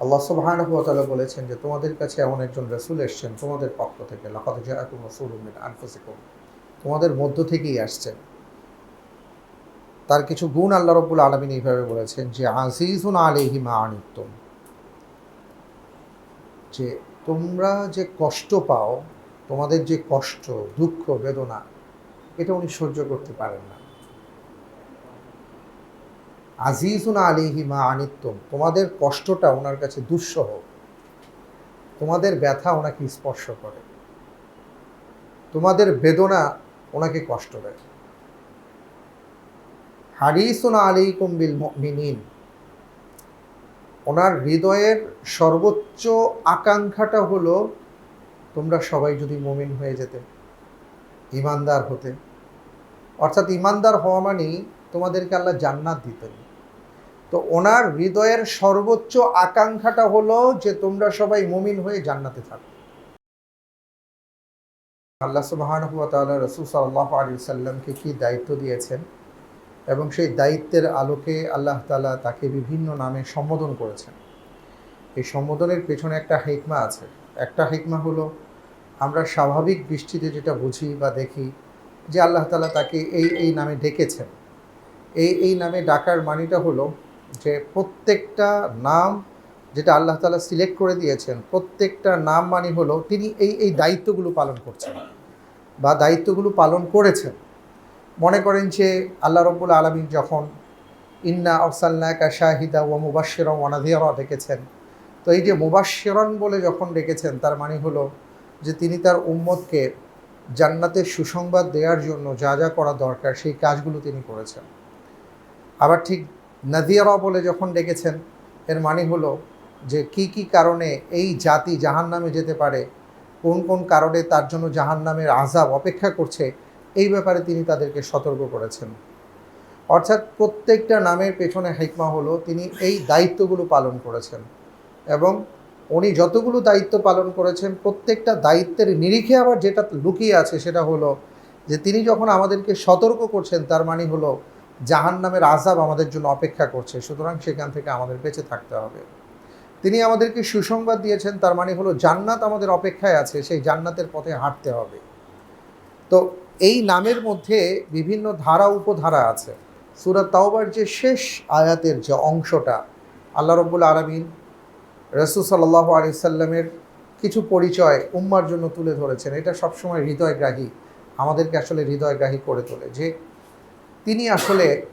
আল্লাহ সুবাহানুভতালা বলেছেন যে, তোমাদের কাছে এমন একজন রসুল এসছেন, তোমাদের পক্ষ থেকে তোমাদের মধ্য থেকেই আসছেন। তার কিছু গুণ আল্লাহ রব্বুল আলমিন এইভাবে বলেছেন যে, আজিজুন আলাইহি মা আনিতুম যে, তোমরা যে কষ্ট পাও, তোমাদের যে কষ্ট, দুঃখ, বেদনা, এটা উনি সহ্য করতে পারেন না। আজিজুন আলিহি মা আনিত্যম তোমাদের কষ্টটা ওনার কাছে দুঃসহ, তোমাদের ব্যথা ওনাকে স্পর্শ করে, তোমাদের বেদনা ওনাকে কষ্ট দেয়। হারিসুন আলী কুম্বিল মিনিন ওনার হৃদয়ের সর্বোচ্চ আকাঙ্ক্ষাটা হলো তোমরা সবাই যদি মমিন হয়ে যেতে, ইমানদার হতে। অর্থাৎ ইমানদার হওয়া মানেই তোমাদেরকে আল্লাহ জান্নাত দিতেন। তো ওনার হৃদয়ের সর্বোচ্চ আকাঙ্ক্ষাটা হলো যে তোমরা সবাই মুমিন হয়ে জান্নাতে থাকো। আল্লাহ সুবাহানহু তাআলা রসুল সাল্লাহ আলী সাল্লামকে কি দায়িত্ব দিয়েছেন এবং সেই দায়িত্বের আলোকে আল্লাহ তালা তাকে বিভিন্ন নামে সম্বোধন করেছেন। এই সম্বোধনের পেছনে একটা হেকমা আছে। একটা হেকমা হলো, আমরা স্বাভাবিক দৃষ্টিতে যেটা বুঝি বা দেখি যে আল্লাহ তালা তাকে এই এই নামে ডেকেছেন। এই এই নামে ডাকার মানিটা হলো যে প্রত্যেকটা নাম যেটা আল্লাহ তালা সিলেক্ট করে দিয়েছেন, প্রত্যেকটা নাম মানে হলো তিনি এই এই দায়িত্বগুলো পালন করছেন বা দায়িত্বগুলো পালন করেছেন। মনে করেন যে আল্লাহ রব্বুল আলমী যখন ইন্না আফসাল্লাকা শাহিদা ও মুবাশিরম ওয়ানাদিয়ারা ডেকেছেন, তো এই যে মুবাশিরন বলে যখন ডেকেছেন, তার মানে হলো যে তিনি তার উম্মতকে জান্নাতের সুসংবাদ দেওয়ার জন্য যা যা করা দরকার, সেই কাজগুলো তিনি করেছেন। আবার ঠিক নাদিয়ারা বলে যখন ডেকেছেন, এর মানে হলো যে কি কি কারণে এই জাতি জাহান নামে যেতে পারে, কোন কোন কারণে তার জন্য জাহান নামের আজাব অপেক্ষা করছে, এই ব্যাপারে তিনি তাদেরকে সতর্ক করেছেন। অর্থাৎ প্রত্যেকটা নামের পেছনে হেকমা হলো তিনি এই দায়িত্বগুলো পালন করেছেন এবং উনি যতগুলো দায়িত্ব পালন করেছেন, প্রত্যেকটা দায়িত্বের নিরিখে আবার যেটা লুকিয়ে আছে সেটা হলো যে তিনি যখন আমাদেরকে সতর্ক করছেন, তার মানে হলো জাহান নামের আজাব আমাদের জন্য অপেক্ষা করছে, সুতরাং সেখান থেকে আমাদের বেঁচে থাকতে হবে। তিনি আমাদেরকে সুসংবাদ দিয়েছেন, তার মানে হলো জান্নাত আমাদের অপেক্ষায় আছে, সেই জান্নাতের পথে হাঁটতে হবে। তো এই নামের মধ্যে বিভিন্ন ধারা, উপধারা আছে। সুরাত তাওবার যে শেষ আয়াতের যে অংশটা, আল্লাহ রব্বুল আলমিন রসুল সাল্লাহ আলি সাল্লামের কিছু পরিচয় উম্মার জন্য তুলে ধরেছেন। এটা সবসময় হৃদয়গ্রাহী, আমাদেরকে আসলে হৃদয়গ্রাহী করে তোলে যে তিনি আসলে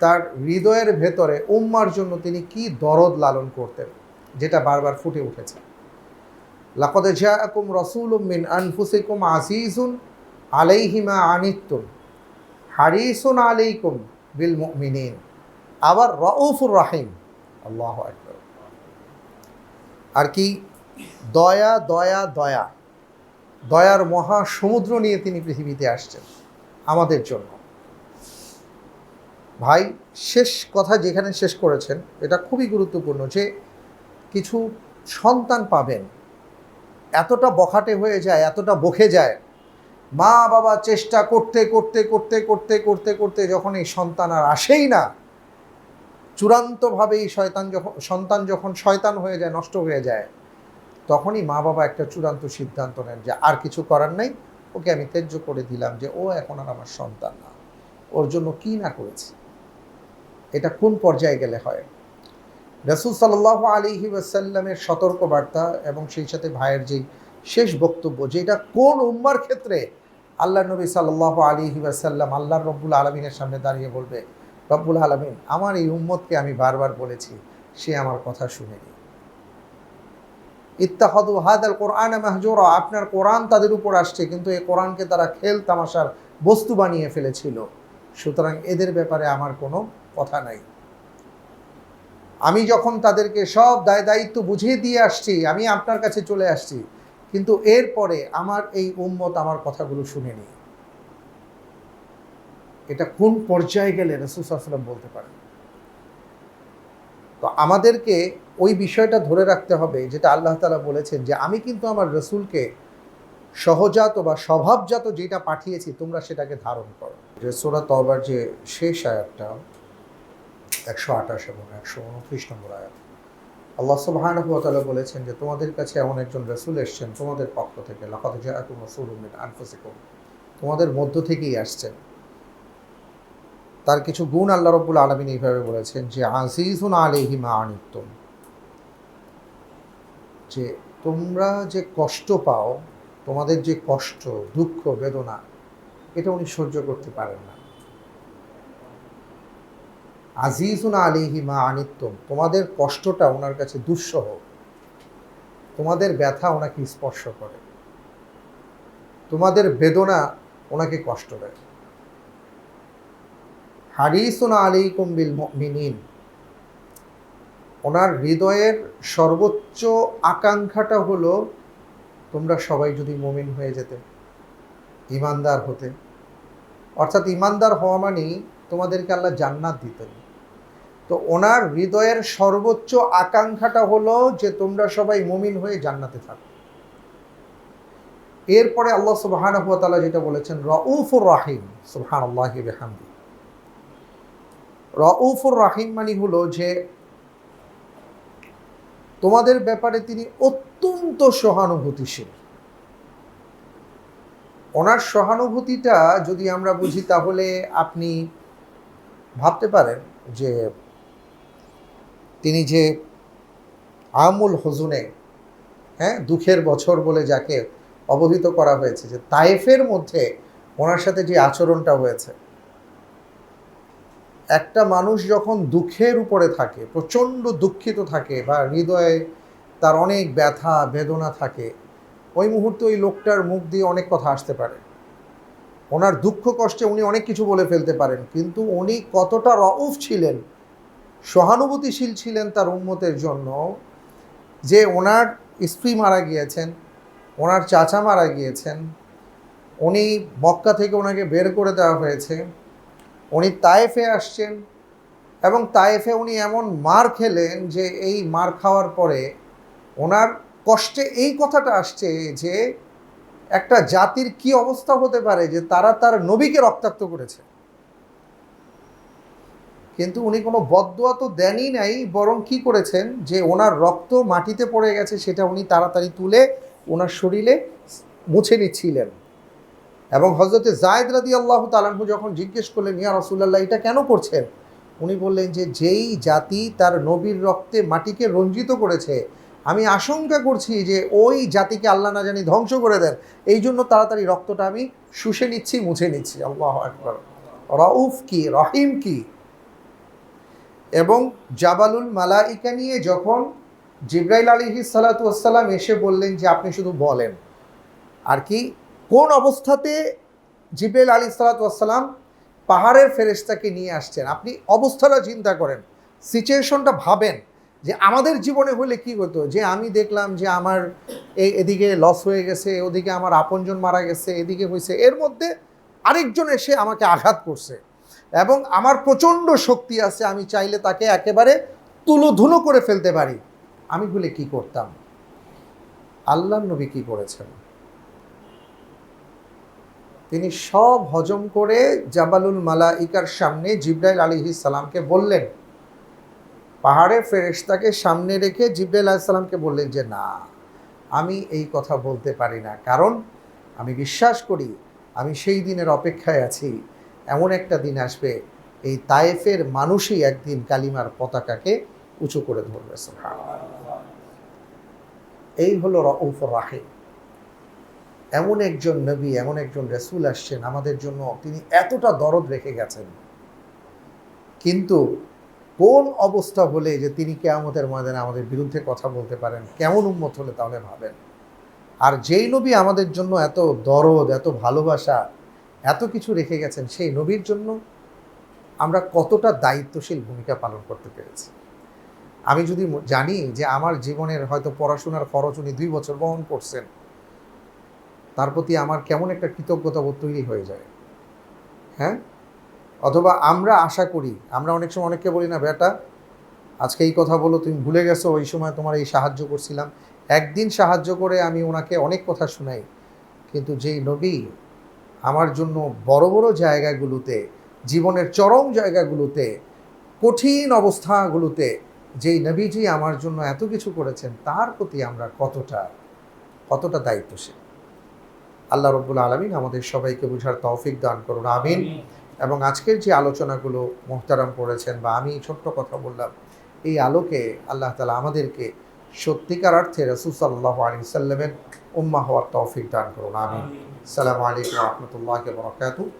তার হৃদয়ের ভেতরে উম্মার জন্য তিনি কি দরদ লালন করতেন, যেটা বারবার ফুটে উঠেছে। লাকদে জাকুম রসুল মিন আনফুসিকুম আজিজুন আলাইহিমা আনিতুম হারিসুন আলাইকুম বিল মুমিনিন। আবার রউফুর রাহিম, আল্লাহ আকবার। আর কি? দয়া দয়া দয়া। দয়ার মহা সমুদ্র নিয়ে তিনি পৃথিবীতে আসছেন আমাদের জন্য। ভাই, শেষ কথা যেখানে শেষ করেছেন, এটা খুবই গুরুত্বপূর্ণ যে কিছু সন্তান পাবেন, এতটা বখাটে হয়ে যায়, এতটা বখে যায়, মা বাবা চেষ্টা করতে করতে করতে করতে করতে করতে যখন এই সন্তান আর আসেই না চূড়ান্তভাবে এই শয়তান যখন, সন্তান যখন শয়তান হয়ে যায়, নষ্ট হয়ে যায়, তখনই মা বাবা একটা চূড়ান্ত সিদ্ধান্ত নেন যে আর কিছু করার নাই, ওকে আমি ত্যায্য করে দিলাম যে ও এখন আর আমার সন্তান না, ওর জন্য কি না করেছি। এটা কোন পর্যায়ে গেলে হয়? রসুল সাল্লাহ আলিহি ওয়াসাল্লামের সতর্কবার্তা এবং সেই সাথে ভাইয়ের যেই শেষ বক্তব্য, যেটা কোন উম্মার ক্ষেত্রে আল্লাহ নবী সাল্লাহ আলিহি ওয়াসাল্লাম আল্লাহ রব্বুল আলমিনের সামনে দাঁড়িয়ে বলবে, রব্বুল আলমিন, আমার এই উম্মতকে আমি বারবার বলেছি, সে আমার কথা শুনেনি। ইত্তাহাদু হাদ আল কোরআন মাহজুরা, আপনার কোরআন তাদের উপর আসছে, কিন্তু এই কোরআনকে তারা খেল তামাশার বস্তু বানিয়ে ফেলেছিল। সুতরাং এদের ব্যাপারে আমার কোনো কথা নাই। আমি যখন তাদেরকে সব দায় দায়িত্ব বুঝিয়ে দিয়ে আসছি, আমি আপনার কাছে চলে আসছি, কিন্তু এরপরে আমার এই উম্মত আমার কথাগুলো শুনেনি। এটা কোন পর্যায়ে গেলে রসুসাল্লাম বলতে পারেন? তো আমাদেরকে ওই বিষয়টা ধরে রাখতে হবে, যেটা আল্লাহ তালা বলেছেন যে, আমি কিন্তু আমার রসুলকে সহজাত বা স্বভাবজাত যেটা পাঠিয়েছি, তোমরা সেটাকে ধারণ করো। যে সোরা তবার যে শেষ আয়াতটা একশো আঠাশ এবং একশো উনত্রিশ নম্বর আয়াত। আল্লাহ সুবহানাহু ওয়া বলেছেন যে, তোমাদের কাছে এমন একজন রসুল এসছেন, তোমাদের পক্ষ থেকে আনফুসিকুম। তোমাদের মধ্য থেকেই আসছেন। তার কিছু গুণ আল্লাহ রব্বুল আলমিন এইভাবে বলেছেন যে, আজিজুন আলাইহি মা আনিতুম যে, তোমরা যে কষ্ট পাও, তোমাদের যে কষ্ট, দুঃখ, বেদনা, এটা উনি সহ্য করতে পারেন না। আজিজুন আলিহি মা আনিত্যম তোমাদের কষ্টটা ওনার কাছে দুঃসহ, তোমাদের ব্যথা ওনাকে স্পর্শ করে, তোমাদের বেদনা ওনাকে কষ্ট দেয়। হারিসুন আলী কুম্বিল মিনিন ওনার হৃদয়ের সর্বোচ্চ আকাঙ্ক্ষাটা হলো তোমরা সবাই যদি মমিন হয়ে যেতে, ইমানদার হতে। অর্থাৎ ইমানদার হওয়া মানেই তোমাদেরকে আল্লাহ জান্নাত দিতেন। তো ওনার হৃদয়ের সর্বোচ্চ আকাঙ্ক্ষাটা হলো যে তোমরা সবাই মুমিন হয়ে জান্নাতে থাকো। এরপরে আল্লাহ সুবাহান তালা যেটা বলেছেন, রউফুর রাহিম সুবহান আল্লাহ বেহামদি। রউফুর রাহিম মানে হলো যে তোমাদের ব্যাপারে তিনি অত্যন্ত সহানুভূতিশীল। ওনার সহানুভূতিটা যদি আমরা বুঝি তাহলে আপনি ভাবতে পারেন যে তিনি যে আমুল হজুনে হ্যাঁ দুঃখের বছর বলে যাকে অবহিত করা হয়েছে, যে তায়েফের মধ্যে ওনার সাথে যে আচরণটা হয়েছে। একটা মানুষ যখন দুঃখের উপরে থাকে, প্রচণ্ড দুঃখিত থাকে বা হৃদয়ে তার অনেক ব্যথা, বেদনা থাকে, ওই মুহূর্তে ওই লোকটার মুখ দিয়ে অনেক কথা আসতে পারে। ওনার দুঃখ কষ্টে উনি অনেক কিছু বলে ফেলতে পারেন, কিন্তু উনি কতটা রউফ ছিলেন সহানুভূতিশীল ছিলেন তার উন্মতের জন্য যে ওনার স্ত্রী মারা গিয়েছেন, ওনার চাচা মারা গিয়েছেন, উনি মক্কা থেকে ওনাকে বের করে দেওয়া হয়েছে, উনি তায়েফে আসছেন এবং তায়েফে উনি এমন মার খেলেন যে এই মার খাওয়ার পরে ওনার কষ্টে এই কথাটা আসছে যে একটা জাতির কি অবস্থা হতে পারে যে তারা তার নবীকে রক্তাক্ত করেছে। কিন্তু উনি কোনো বদোয়া তো দেনই নাই, বরং কি করেছেন? যে ওনার রক্ত মাটিতে পড়ে গেছে, সেটা উনি তাড়াতাড়ি তুলে ওনার শরীরে মুছে নিচ্ছিলেন। এবং হজরতে জায়দ রাদি আল্লাহ তালাহু যখন জিজ্ঞেস করলেন, ইয়া রসুল্লাহ এটা কেন করছেন? উনি বললেন যে, যেই জাতি তার নবীর রক্তে মাটিকে রঞ্জিত করেছে, আমি আশঙ্কা করছি যে ওই জাতিকে আল্লাহ না জানি ধ্বংস করে দেন। এই জন্য তাড়াতাড়ি রক্তটা আমি শুষে নিচ্ছি, মুছে নিচ্ছি। আল্লাহ একবার রউফ কি, রহিম কি? এবং জাবালুল মালাইকা নিয়ে যখন জিব্রাইল আলিহি সালাতাম এসে বললেন যে আপনি শুধু বলেন, আর কি, কোন অবস্থাতে জিব্রাইল আলী সালাতাম পাহাড়ের ফেরেস্তাকে নিয়ে আসছেন? আপনি অবস্থাটা চিন্তা করেন, সিচুয়েশনটা ভাবেন যে আমাদের জীবনে হলে কি হতো? যে আমি দেখলাম যে আমার এই এদিকে লস হয়ে গেছে, ওদিকে আমার আপনজন মারা গেছে, এদিকে হয়েছে এর মধ্যে আরেকজন এসে আমাকে আঘাত করছে। এবং আমার প্রচণ্ড শক্তি আছে, আমি চাইলে তাকে একেবারে তুলোধুলো করে ফেলতে পারি। আমি বলে কি করতাম? আল্লাহ নবী কি করেছেন? তিনি সব হজম করে জাবালুল মালাইকার সামনে জিব্রাইল আলী সালামকে বললেন। পাহাড়ে ফেরেশতাকে সামনে রেখে জিব্রাইল আলাইসাল্লামকে বললেন যে, না, আমি এই কথা বলতে পারি না। কারণ আমি বিশ্বাস করি, আমি সেই দিনের অপেক্ষায় আছি। এমন একটা দিন আসবে, এই তায়েফের মানুষই একদিন কালিমার পতাকাকে উঁচু করে ধরবে এই হলো রউফ রাহে এমন একজন নবী, এমন একজন রসুল আসছেন, আমাদের জন্য তিনি এতটা দরদ রেখে গেছেন। কিন্তু কোন অবস্থা হলে যে তিনি কেয়ামতের ময়দানে আমাদের বিরুদ্ধে কথা বলতে পারেন, কেমন উন্মত হলে তাহলে ভাবেন? আর যেই নবী আমাদের জন্য এত দরদ, এত ভালোবাসা এত কিছু রেখে গেছেন, সেই নবীর জন্য আমরা কতটা দায়িত্বশীল ভূমিকা পালন করতে পেরেছি। আমি যদি জানি যে আমার জীবনের হয়তো পড়াশোনার খরচ উনি দুই বছর বহন করছেন, তার প্রতি আমার কেমন একটা কৃতজ্ঞতা বোধ তৈরি হয়ে যায়। হ্যাঁ? অথবা আমরা আশা করি, আমরা অনেক সময় অনেককে বলি, না বেটা, আজকে এই কথা বলো, তুমি ভুলে গেছো, ওই সময় তোমার এই সাহায্য করছিলাম। একদিন সাহায্য করে আমি ওনাকে অনেক কথা শোনাই, কিন্তু যেই নবী আমার জন্য বড় বড় জায়গাগুলোতে জীবনের চরম জায়গাগুলোতে কঠিন অবস্থাগুলোতে যেই নবীজি আমার জন্য এত কিছু করেছেন তার প্রতি আমরা কতটা কতটা দায়িত্বশীল। আল্লাহ রব্বুল আলমিন আমাদের সবাইকে বুঝার তৌফিক দান করুন আমিন। এবং আজকের যে আলোচনাগুলো মোহতারাম করেছেন বা আমি ছোট্ট কথা বললাম এই আলোকে আল্লাহ তালা আমাদেরকে সত্যিকার অর্থে রসুল সাল্লাহ আলী সাল্লামের উম্মা হওয়ার তৌফিক দান করুন আমি সালামু আলাইকুম রহমতুল্লাহ বরকাতু